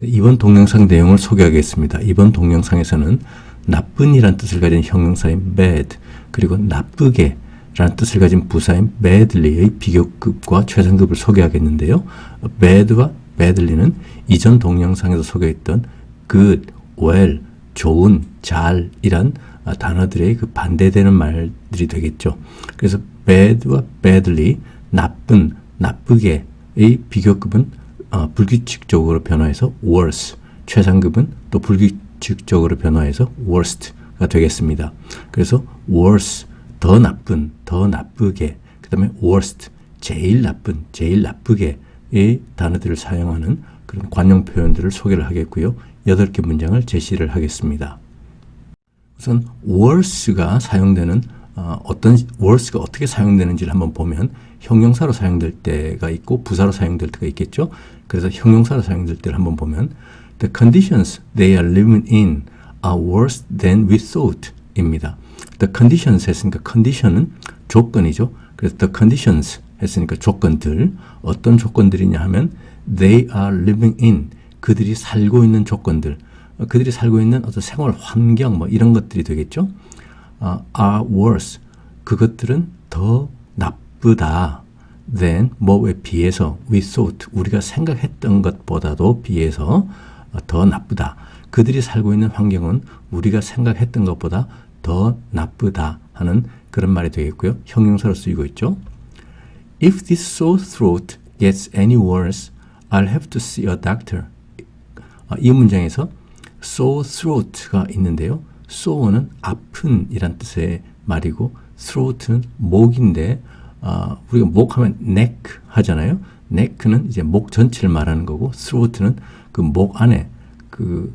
이번 동영상 내용을 소개하겠습니다. 이번 동영상에서는 나쁜 이란 뜻을 가진 형용사인 bad 그리고 나쁘게 라는 뜻을 가진 부사인 badly의 비교급과 최상급을 소개하겠는데요. bad와 badly는 이전 동영상에서 소개했던 good, well, 좋은, 잘 이란 단어들의 그 반대되는 말들이 되겠죠. 그래서 bad와 badly, 나쁜, 나쁘게의 비교급은 어, 불규칙적으로 변화해서 worse, 최상급은 또 불규칙적으로 변화해서 worst가 되겠습니다. 그래서 worse, 더 나쁜, 더 나쁘게, 그 다음에 worst, 제일 나쁜, 제일 나쁘게의 단어들을 사용하는 그런 관용 표현들을 소개를 하겠고요. 여덟 개 문장을 제시를 하겠습니다. 우선 worse가 사용되는 어, 어떤 worse가 어떻게 사용되는지를 한번 보면 형용사로 사용될 때가 있고 부사로 사용될 때가 있겠죠. 그래서 형용사로 사용될 때를 한번 보면 the conditions they are living in are worse than we thought 입니다. the conditions 했으니까 condition은 조건이죠. 그래서 the conditions 했으니까 조건들 어떤 조건들이냐 하면 they are living in 그들이 살고 있는 조건들 그들이 살고 있는 어떤 생활 환경 뭐 이런 것들이 되겠죠. 어, are worse 그것들은 더 나쁘다 than 뭐에 비해서 we thought 우리가 생각했던 것보다도 비해서 더 나쁘다. 그들이 살고 있는 환경은 우리가 생각했던 것보다 더 나쁘다 하는 그런 말이 되겠고요. 형용사로 쓰이고 있죠. If this sore throat gets any worse, I'll have to see a doctor. 이 문장에서 sore throat가 있는데요. Sore는 아픈 이란 뜻의 말이고 throat는 목인데 어, 우리가 목하면 neck 하잖아요. neck는 이제 목 전체를 말하는 거고 throat는 그 목 안에 그,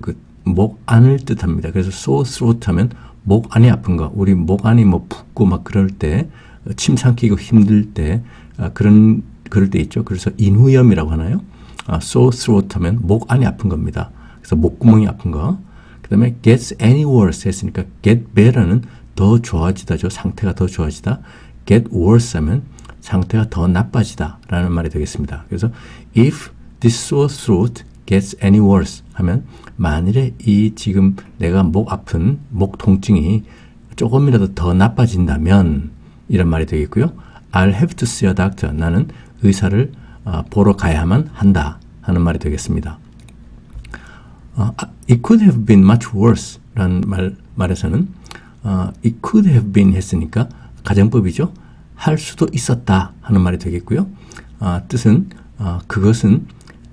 그목 안을 뜻합니다. 그래서 sore throat 하면 목 안이 아픈 거. 우리 목 안이 뭐 붓고 막 그럴 때, 침 삼키고 힘들 때, 아, 그런, 그럴 때 있죠. 그래서 인후염이라고 하나요? 아, sore throat 하면 목 안이 아픈 겁니다. 그래서 목구멍이 아픈 거. 그 다음에 gets any worse 했으니까 get better는 더 좋아지다죠. 상태가 더 좋아지다. get worse 하면 상태가 더 나빠지다 라는 말이 되겠습니다. 그래서 if this sore throat gets any worse 하면 만일에 이 지금 내가 목 아픈 목 통증이 조금이라도 더 나빠진다면 이런 말이 되겠고요. I'll have to see a doctor. 나는 의사를 어, 보러 가야만 한다 하는 말이 되겠습니다. 어, it could have been much worse 라는 말, 말에서는 어, it could have been 했으니까 가정법이죠. 할 수도 있었다 하는 말이 되겠고요. 아, 뜻은 아, 그것은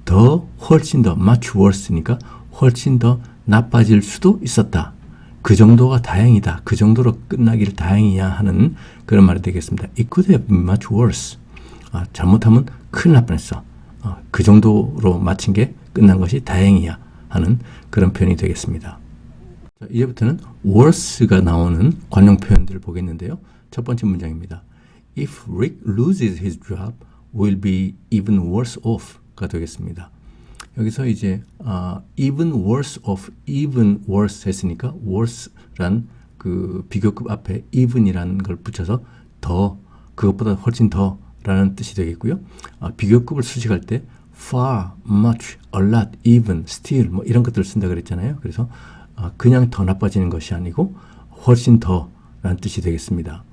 더 훨씬 더 much worse니까 훨씬 더 나빠질 수도 있었다. 그 정도가 다행이다. 그 정도로 끝나기를 다행이야 하는 그런 말이 되겠습니다. It could have been much worse. 아, 잘못하면 큰일 날 뻔했어. 아, 그 정도로 마친 게 끝난 것이 다행이야 하는 그런 표현이 되겠습니다. 자, 이제부터는 worse가 나오는 관용 표현들을 보겠는데요. 첫 번째 문장입니다. If Rick loses his job, will be even worse off가 되겠습니다. 여기서 이제 uh, even worse off, even worse 했으니까 worse란 그 비교급 앞에 even이라는 걸 붙여서 더 그것보다 훨씬 더라는 뜻이 되겠고요. 아, 비교급을 수식할 때 far, much, a lot, even, still 뭐 이런 것들을 쓴다 그랬잖아요. 그래서 아, 그냥 더 나빠지는 것이 아니고 훨씬 더라는 뜻이 되겠습니다.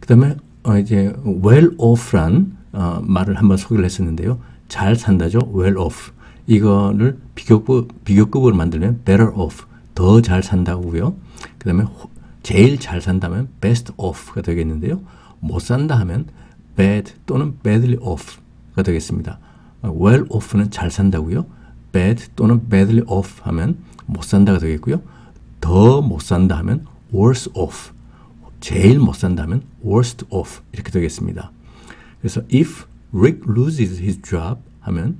그 다음에 어 이제 well off란 어 말을 한번 소개를 했었는데요. 잘 산다죠. well off. 이거를 비교급, 비교급으로 만들면 better off. 더 잘 산다고요. 그 다음에 제일 잘 산다면 best off가 되겠는데요. 못 산다 하면 bad 또는 badly off가 되겠습니다. Well off는 잘 산다고요. bad 또는 badly off 하면 못 산다가 되겠고요. 더 못 산다 하면 worse off. 제일 못 산다면 worst off 이렇게 되겠습니다. 그래서 if Rick loses his job 하면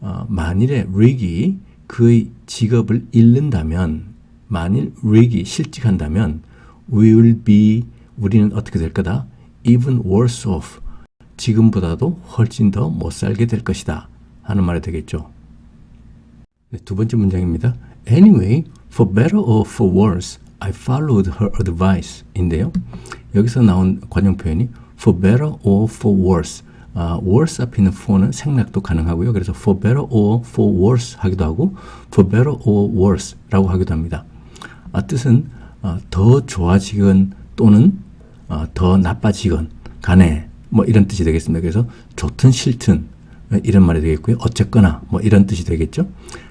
어, 만일에 Rick이 그의 직업을 잃는다면 만일 Rick이 실직한다면 we will be 우리는 어떻게 될 거다? even worse off 지금보다도 훨씬 더 못 살게 될 것이다 하는 말이 되겠죠. 네, 두 번째 문장입니다. Anyway, for better or for worse, I followed her advice 인데요. 여기서 나온 관용 표현이 for better or for worse. 아, worse 앞에 있는 for는 생략도 가능하고요. 그래서 for better or for worse 하기도 하고 for better or worse라고 하기도 합니다. 아, 뜻은 어, 더 좋아지건 또는 어, 더 나빠지건 간에 뭐 이런 뜻이 되겠습니다. 그래서 좋든 싫든 이런 말이 되겠고요. 어쨌거나 뭐 이런 뜻이 되겠죠.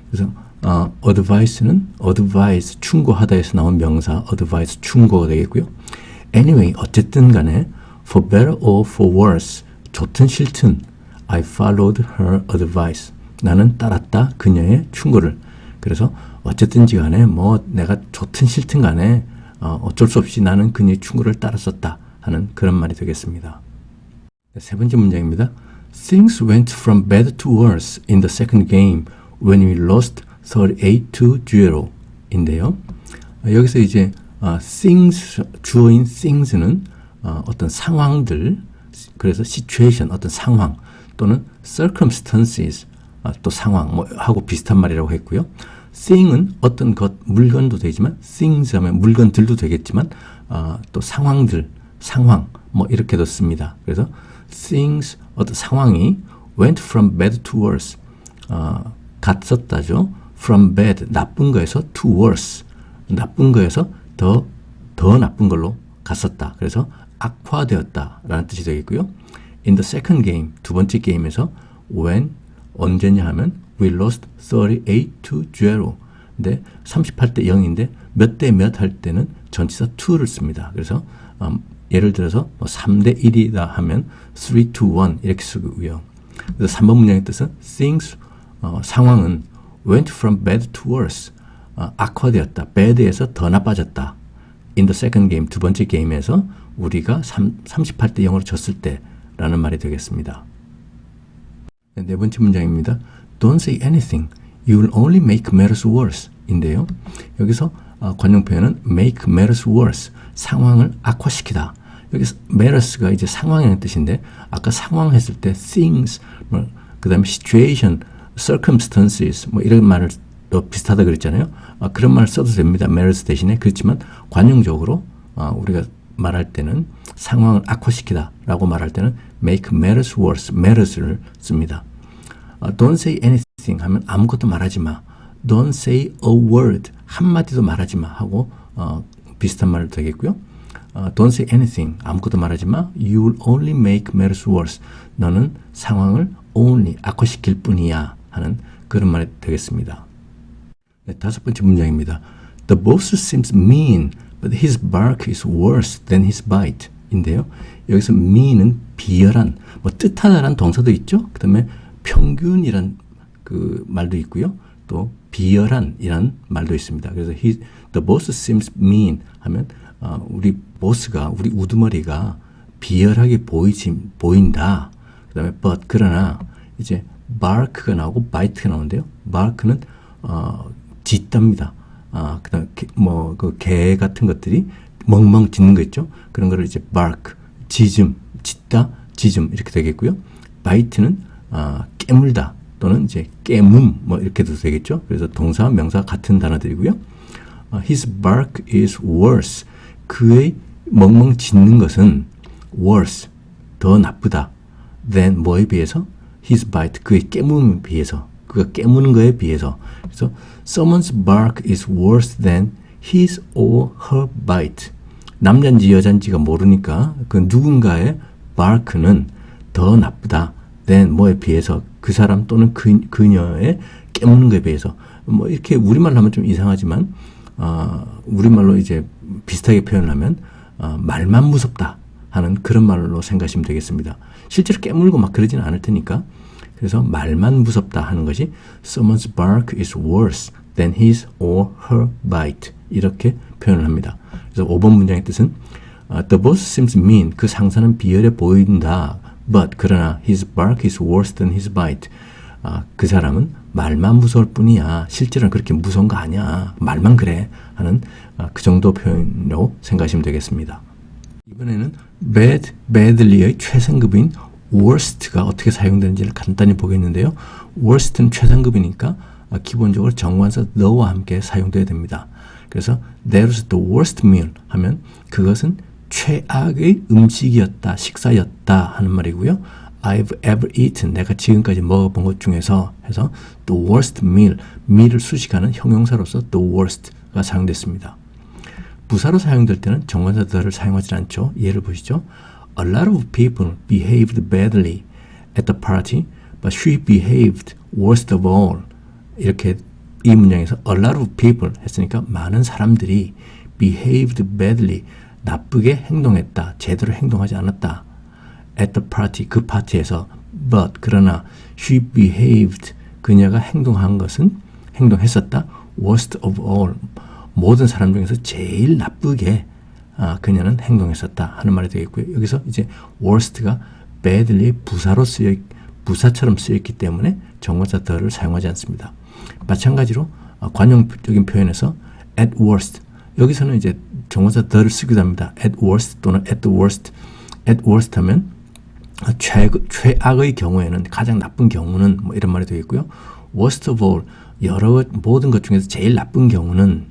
그래서 어, advice는 advise 충고하다에서 나온 명사 advice 충고가 되겠고요. anyway 어쨌든 간에 for better or for worse 좋든 싫든 I followed her advice 나는 따랐다 그녀의 충고를 그래서 어쨌든지 간에 뭐 내가 좋든 싫든 간에 어, 어쩔 수 없이 나는 그녀의 충고를 따랐었다 하는 그런 말이 되겠습니다. 네, 세 번째 문장입니다. Things went from bad to worse in the second game when we lost 38 to 0 인데요. 어, 여기서 이제 어, things 주어인 things는 어, 어떤 상황들 그래서 situation 어떤 상황 또는 circumstances 어, 또 상황 뭐 하고 비슷한 말이라고 했고요. thing은 어떤 것 물건도 되지만 things 하면 물건들도 되겠지만 어, 또 상황들 상황 뭐 이렇게도 씁니다. 그래서 things 어떤 상황이 went from bad to worse 어, 갔었다죠. from bad 나쁜 거에서 to worse 나쁜 거에서 더 더 나쁜 걸로 갔었다. 그래서 악화되었다라는 뜻이 되겠고요. In the second game 두 번째 게임에서 when 언제냐 하면 we lost 38 to 0. 근데 38대 0인데 몇 대 몇 할 때는 전치사 to를 씁니다. 그래서 음, 예를 들어서 뭐 3대 1이다 하면 3 to 1 이렇게 쓰고요. 그래서 3번 문장의 뜻은 things 어, 상황은 went from bad to worse 어, 악화되었다. bad에서 더 나빠졌다. in the second game 두 번째 게임에서 우리가 3, 38대 0으로 졌을 때라는 말이 되겠습니다. 네, 네 번째 문장입니다. Don't say anything. You will only make matters worse. 인데요. 여기서 어, 관용 표현은 make matters worse. 상황을 악화시키다. 여기서 matters가 이제 상황이라는 뜻인데 아까 상황 했을 때 things, 뭐, 그 다음에 situation, circumstances 뭐 이런 말을 또 비슷하다 그랬잖아요. 아, 그런 말 써도 됩니다. matters 대신에 그렇지만 관용적으로 아, 우리가 말할 때는 상황을 악화시키다 라고 말할 때는 make matters worse, matters를 씁니다. 어, don't say anything 하면 아무것도 말하지 마. Don't say a word 한마디도 말하지 마 하고 어, 비슷한 말 되겠고요. 어, don't say anything 아무것도 말하지 마. you will only make matters worse. 너는 상황을 only 악화시킬 뿐이야 하는 그런 말이 되겠습니다. 네, 다섯 번째 문장입니다. The boss seems mean, but his bark is worse than his bite. 인데요. 여기서 mean은 비열한, 뭐 뜻하다라는 동사도 있죠. 그 다음에 평균이란 그 말도 있고요. 또 비열한이란 말도 있습니다. 그래서 he, the boss seems mean 하면 어, 우리 보스가 우리 우두머리가 비열하게 보이지 보인다. 그다음에 but 그러나 이제 bark가 나오고 bite가 나오는데요. bark는 어, 짖답니다. 아, 그다음 뭐그 개 같은 것들이 멍멍 짖는 거 있죠. 그런 거를 이제 bark 짖음 짖다 짖음 이렇게 되겠고요. bite는 아, 깨물다 또는 이제 깨문 뭐 이렇게도 되겠죠. 그래서 동사 명사 같은 단어들이고요. 어, his bark is worse. 그의 멍멍 짖는 것은 worse 더 나쁘다 than 뭐에 비해서 his bite 그의 깨문에 비해서 그가 깨무는 거에 비해서 그래서 someone's bark is worse than his or her bite. 남잔지 여잔지가 모르니까 그 누군가의 bark는 더 나쁘다. than 뭐에 비해서 그 사람 또는 그, 그녀의 깨무는 것에 비해서 뭐 이렇게 우리말로 하면 좀 이상하지만 어, 우리말로 이제 비슷하게 표현하면 어, 말만 무섭다 하는 그런 말로 생각하시면 되겠습니다. 실제로 깨물고 막 그러지는 않을 테니까 그래서 말만 무섭다 하는 것이 someone's bark is worse than his or her bite 이렇게 표현을 합니다. 그래서 5번 문장의 뜻은 uh, the boss seems mean 그 상사는 비열해 보인다 but 그러나 his bark is worse than his bite 아, 그 사람은 말만 무서울 뿐이야. 실제로는 그렇게 무서운 거 아니야. 말만 그래. 하는 아, 그 정도 표현으로 생각하시면 되겠습니다. 이번에는 bad, badly의 최상급인 worst가 어떻게 사용되는지를 간단히 보겠는데요. worst는 최상급이니까 아, 기본적으로 정관사 the와 함께 사용되어야 됩니다. 그래서 there's the worst meal 하면 그것은 최악의 음식이었다, 식사였다 하는 말이고요. I've ever eaten. 내가 지금까지 먹어본 것 중에서 해서 the worst meal. meal을 수식하는 형용사로서 the worst가 사용됐습니다. 부사로 사용될 때는 정관사 the를 사용하지 않죠. 예를 보시죠. A lot of people behaved badly at the party, but she behaved worst of all. 이렇게 이 문장에서 a lot of people 했으니까 많은 사람들이 behaved badly 나쁘게 행동했다. 제대로 행동하지 않았다. at the party 그 파티에서 but 그러나 she behaved 그녀가 행동한 것은 행동했었다. worst of all 모든 사람 중에서 제일 나쁘게 아, 그녀는 행동했었다 하는 말이 되겠고요. 여기서 이제 worst가 badly 부사로 쓰여 부사처럼 쓰였기 때문에 정관사 the를 사용하지 않습니다. 마찬가지로 아, 관용적인 표현에서 at worst 여기서는 이제 정관사 the를 쓰기도 합니다. at worst 또는 at the worst at worst 하면 최, 최악의 경우에는 가장 나쁜 경우는 뭐 이런 말이 되겠고요. worst of all 여러 모든 것 중에서 제일 나쁜 경우는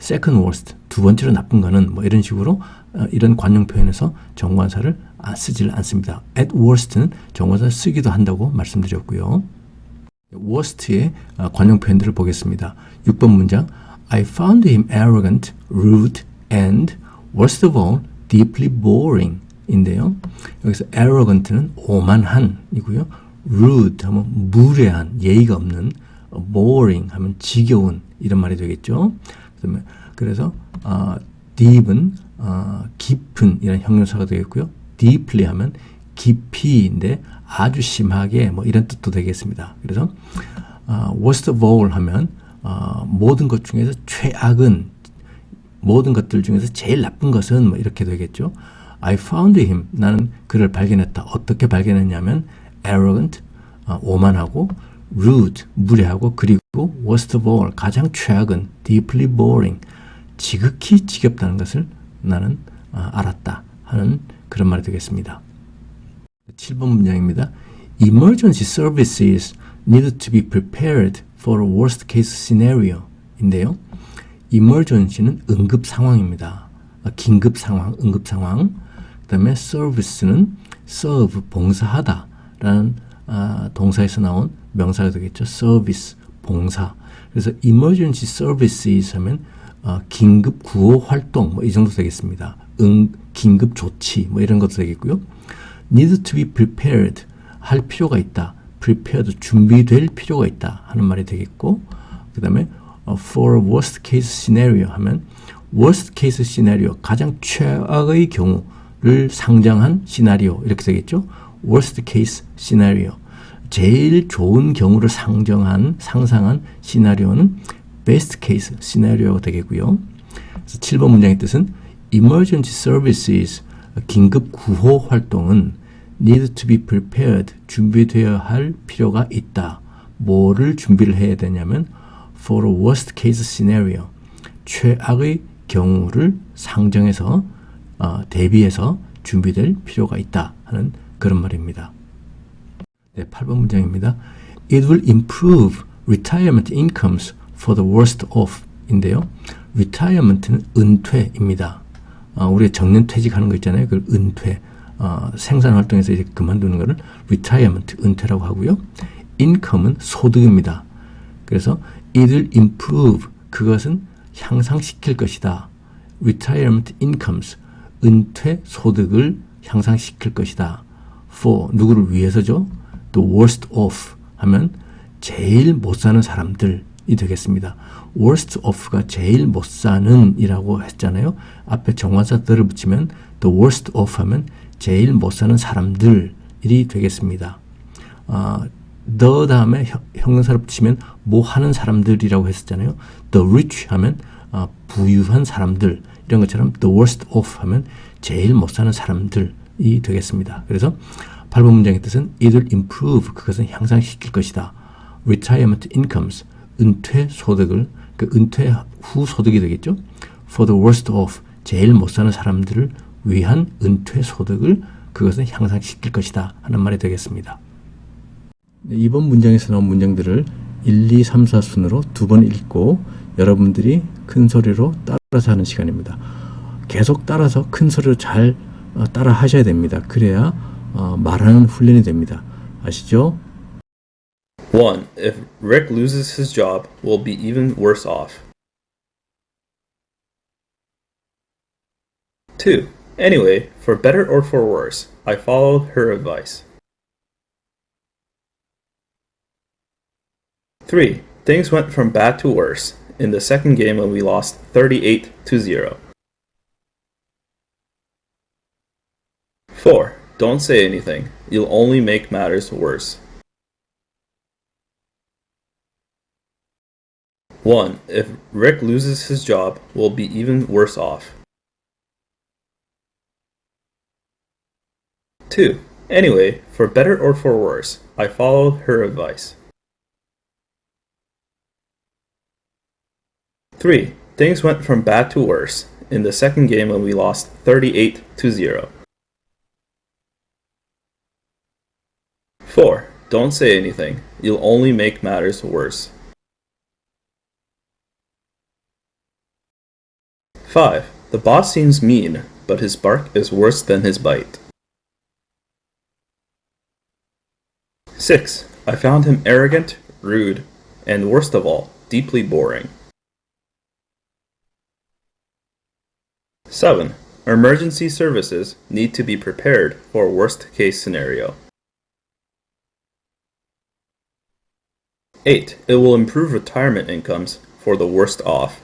second worst 두 번째로 나쁜 거는 뭐 이런 식으로 어, 이런 관용 표현에서 정관사를 아, 쓰질 않습니다. at worst는 정관사 쓰기도 한다고 말씀드렸고요. worst의 어, 관용 표현들을 보겠습니다. 6번 문장 I found him arrogant, rude, and worst of all, deeply boring. 인데요. 여기서 arrogant는 오만한 이고요. rude 하면 무례한, 예의가 없는, boring 하면 지겨운 이런 말이 되겠죠. 그래서 어, deep은 어, 깊은 이런 형용사가 되겠고요. deeply 하면 깊이인데 아주 심하게 뭐 이런 뜻도 되겠습니다. 그래서 어, worst of all 하면 어, 모든 것 중에서 최악은 모든 것들 중에서 제일 나쁜 것은 뭐 이렇게 되겠죠. I found him. 나는 그를 발견했다. 어떻게 발견했냐면 arrogant, 어, 오만하고 rude, 무례하고 그리고 worst of all, 가장 최악은 deeply boring, 지극히 지겹다는 것을 나는 어, 알았다 하는 그런 말이 되겠습니다. 7번 문장입니다. Emergency services need to be prepared for a worst case scenario 인데요. Emergency는 응급 상황입니다. 어, 긴급 상황, 응급 상황. 그 다음에 service는 serve, 봉사하다 라는 아, 동사에서 나온 명사가 되겠죠. service, 봉사. 그래서 emergency services 하면 어, 긴급 구호 활동 뭐 이 정도 되겠습니다. 응, 긴급 조치 뭐 이런 것도 되겠고요. need to be prepared 할 필요가 있다. prepared 준비될 필요가 있다 하는 말이 되겠고 그 다음에 for worst case scenario 하면 worst case scenario 가장 최악의 경우 를 상정한 시나리오 이렇게 되겠죠. worst case scenario 제일 좋은 경우를 상정한 상상한 시나리오는 best case scenario가 되겠고요. 그래서 7번 문장의 뜻은 emergency services 긴급 구호 활동은 need to be prepared 준비되어야 할 필요가 있다. 뭐를 준비를 해야 되냐면 for worst case scenario 최악의 경우를 상정해서 어, 대비해서 준비될 필요가 있다 하는 그런 말입니다. 네, 8번 문장입니다. It will improve retirement incomes for the worst off 인데요. retirement는 은퇴입니다. 어, 우리가 정년 퇴직하는 거 있잖아요. 그걸 은퇴. 어, 생산 활동에서 이제 그만두는 거를 retirement, 은퇴라고 하고요. income은 소득입니다. 그래서 will improve, 그것은 향상시킬 것이다. retirement incomes, 은퇴 소득을 향상시킬 것이다. for 누구를 위해서죠? 또 worst off 하면 제일 못 사는 사람들이 되겠습니다. worst off가 제일 못 사는 이라고 했잖아요. 앞에 정관사 들을 붙이면 the worst off 하면 제일 못 사는 사람들이 되겠습니다. 어, the 다음에 형용사를 붙이면 뭐 하는 사람들이라고 했었잖아요. the rich 하면 어, 부유한 사람들 이런 것처럼 the worst off 하면 제일 못 사는 사람들이 되겠습니다. 그래서 8번 문장의 뜻은 it will improve 그것은 향상시킬 것이다. retirement incomes 은퇴 소득을 그 은퇴 후 소득이 되겠죠. for the worst off 제일 못 사는 사람들을 위한 은퇴 소득을 그것은 향상시킬 것이다 하는 말이 되겠습니다. 네, 이번 문장에서 나온 문장들을 1, 2, 3, 4 순으로 두 번 읽고 여러분들이 큰 소리로 따라서 하는 시간입니다. 계속 따라서 큰 소리로 잘 어, 따라 하셔야 됩니다. 그래야 어, 말하는 훈련이 됩니다. 아시죠? 1. If Rick loses his job, we'll be even worse off. 2. Anyway, for better or for worse, I followed her advice. 3. Things went from bad to worse in the second game when we lost 38 to 0. 4. Don't say anything. You'll only make matters worse. 1. If Rick loses his job, we'll be even worse off. 2. Anyway, for better or for worse, I followed her advice. 3. Things went from bad to worse in the second game when we lost 38 to 0. 4. Don't say anything. You'll only make matters worse. 5. The boss seems mean, but his bark is worse than his bite. 6. I found him arrogant, rude, and worst of all, deeply boring. 7. Emergency services need to be prepared for worst case scenario. 8. It will improve retirement incomes for the worst off.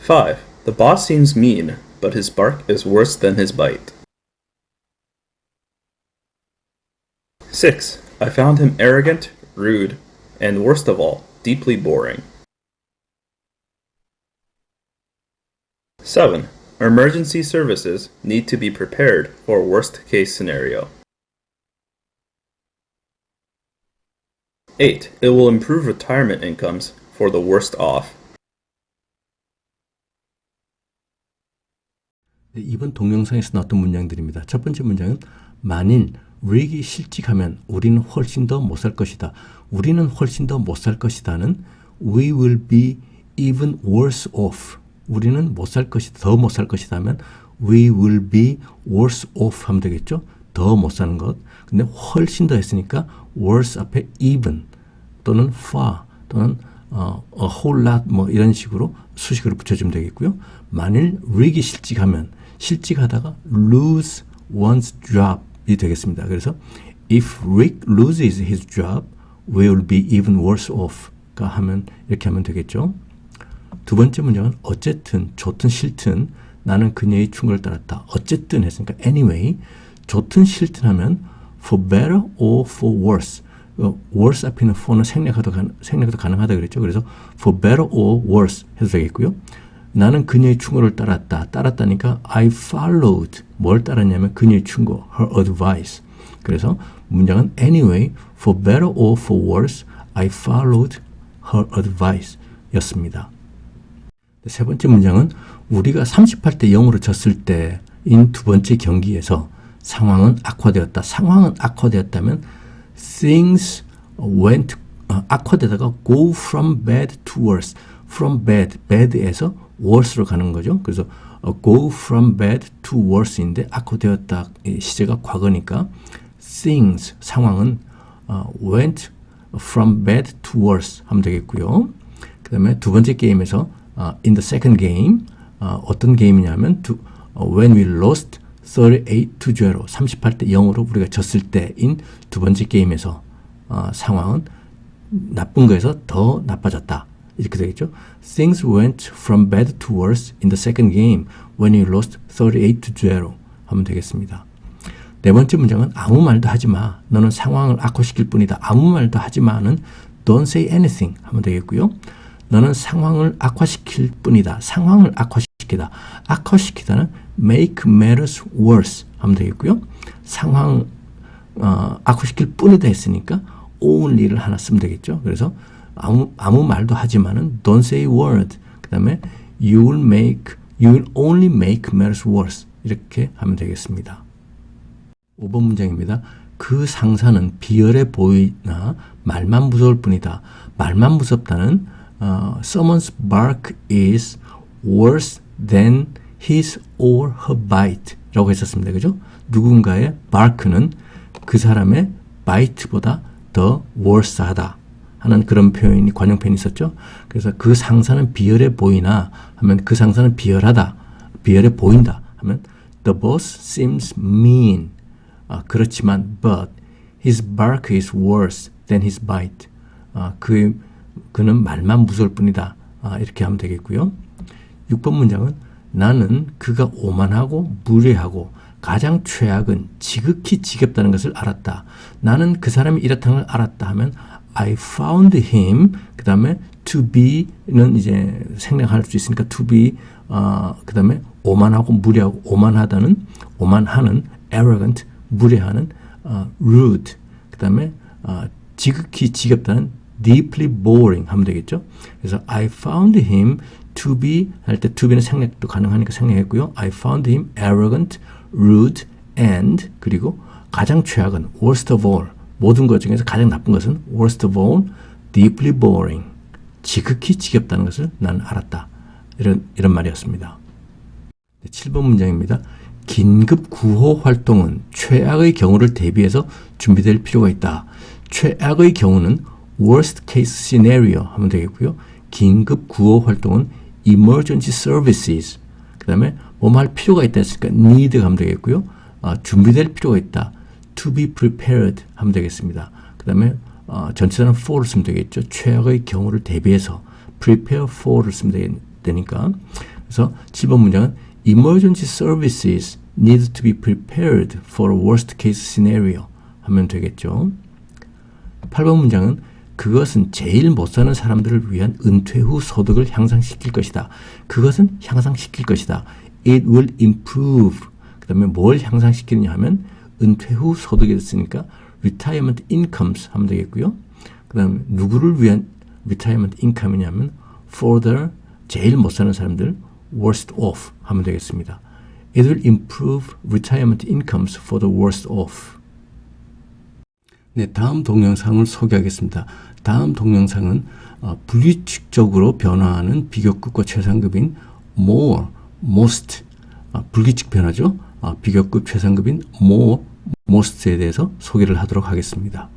5. The boss seems mean, but his bark is worse than his bite. 6. I found him arrogant, rude, and worst of all, deeply boring. 7. Emergency services need to be prepared for worst case scenario. 8. It will improve retirement incomes for the worst off. 네, 이번 동영상에서 나왔던 문장들입니다. 첫 번째 문장은 만일 릭이 실직하면 우리는 훨씬 더 못 살 것이다. 우리는 훨씬 더 못 살 것이다는 we will be even worse off. 우리는 못 살 것이다. 더못 살 것이다 하면 we will be worse off 하면 되겠죠. 더 못 사는 것. 근데 훨씬 더 했으니까 worse 앞에 even 또는 far 또는 어, a whole lot 뭐 이런 식으로 수식으로 붙여주면 되겠고요. 만일 릭이 실직하면 실직하다가 lose one's job이 되겠습니다. 그래서 if Rick loses his job, we will be even worse off가 하면 이렇게 하면 되겠죠. 두 번째 문장은 어쨌든 좋든 싫든 나는 그녀의 충고를 따랐다. 어쨌든 했으니까 anyway 좋든 싫든 하면 for better or for worse 어, worse 앞에 있는 for는 생략해도, 가, 생략해도 가능하다 그랬죠. 그래서 for better or worse 해도 되겠고요. 나는 그녀의 충고를 따랐다. 따랐다니까 I followed. 뭘 따랐냐면 그녀의 충고, her advice. 그래서 문장은 anyway, for better or for worse, I followed her advice 였습니다. 세 번째 문장은 우리가 38대 0으로 졌을 때인 두 번째 경기에서 상황은 악화되었다. 상황은 악화되었다면 things went 어, 악화되다가 go from bad to worse. from bad, bad에서 worse로 가는 거죠. 그래서 어, go from bad to worse인데 악화되었다 시제가 과거니까 things 상황은 어, went from bad to worse 하면 되겠고요. 그 다음에 두 번째 게임에서 어, in the second game 어, 어떤 게임이냐면 to, 어, when we lost 38 to 0 38대 0으로 우리가 졌을 때인 두 번째 게임에서 어, 상황은 나쁜 거에서 더 나빠졌다. 이렇게 되겠죠. Things went from bad to worse in the second game when you lost 38 to 0 하면 되겠습니다. 네 번째 문장은 아무 말도 하지 마. 너는 상황을 악화시킬 뿐이다. 아무 말도 하지 마는 don't say anything 하면 되겠고요. 너는 상황을 악화시킬 뿐이다. 상황을 악화시키다. 악화시키다는 make matters worse 하면 되겠고요. 상황 어, 악화시킬 뿐이다 했으니까 only를 하나 쓰면 되겠죠. 그래서 아무, 아무 말도 하지만은 don't say word. 그 다음에 you will make, you will only make matters worse. 이렇게 하면 되겠습니다. 5번 문장입니다. 그 상사는 비열해 보이나 말만 무서울 뿐이다. 말만 무섭다는 uh, someone's bark is worse than his or her bite라고 했었습니다. 그죠? 누군가의 bark는 그 사람의 bite보다 더 worse하다 하는 그런 표현이 관용 표현이 있었죠. 그래서 그 상사는 비열해 보이나 하면 그 상사는 비열하다, 비열해 보인다 하면 the boss seems mean. 아, 그렇지만 but his bark is worse than his bite. 아, 그 그는 말만 무서울 뿐이다. 아, 이렇게 하면 되겠고요. 6번 문장은 나는 그가 오만하고 무례하고 가장 최악은 지극히 지겹다는 것을 알았다. 나는 그 사람이 이렇다는 걸 알았다 하면 I found him 그 다음에 to be는 이제 생략할 수 있으니까 to be 어, 그 다음에 오만하고 무례하고 오만하다는 오만하는 arrogant 무례하는 어, rude 그 다음에 어, 지극히 지겹다는 deeply boring 하면 되겠죠. 그래서 I found him to be 할 때 to be는 생략도 가능하니까 생략했고요. I found him arrogant, rude, and 그리고 가장 최악은 worst of all 모든 것 중에서 가장 나쁜 것은 worst of all, deeply boring 지극히 지겹다는 것을 나는 알았다. 이런 이런 말이었습니다. 네, 7번 문장입니다. 긴급 구호 활동은 최악의 경우를 대비해서 준비될 필요가 있다. 최악의 경우는 worst case scenario 하면 되겠고요. 긴급 구호 활동은 emergency services 그 다음에 뭐뭐 할 필요가 있다 했으니까 need 하면 되겠고요. 아, 준비될 필요가 있다. to be prepared 하면 되겠습니다. 그 다음에 어, 전체는 for를 쓰면 되겠죠. 최악의 경우를 대비해서 prepare for를 쓰면 되, 되니까 그래서 7번 문장은 emergency services need to be prepared for worst case scenario 하면 되겠죠. 8번 문장은 그것은 제일 못 사는 사람들을 위한 은퇴 후 소득을 향상시킬 것이다. 그것은 향상시킬 것이다. It will improve. 그 다음에 뭘 향상시키느냐 하면 은퇴 후 소득이 됐으니까 retirement incomes 하면 되겠고요. 그 다음에 누구를 위한 retirement income이냐면 for the 제일 못 사는 사람들 worst off 하면 되겠습니다. It will improve retirement incomes for the worst off. 네, 다음 동영상을 소개하겠습니다. 다음 동영상은 어, 불규칙적으로 변화하는 비교급과 최상급인 more, most, 아, 불규칙 변화죠. 아, 비교급 최상급인 more, most에 대해서 소개를 하도록 하겠습니다.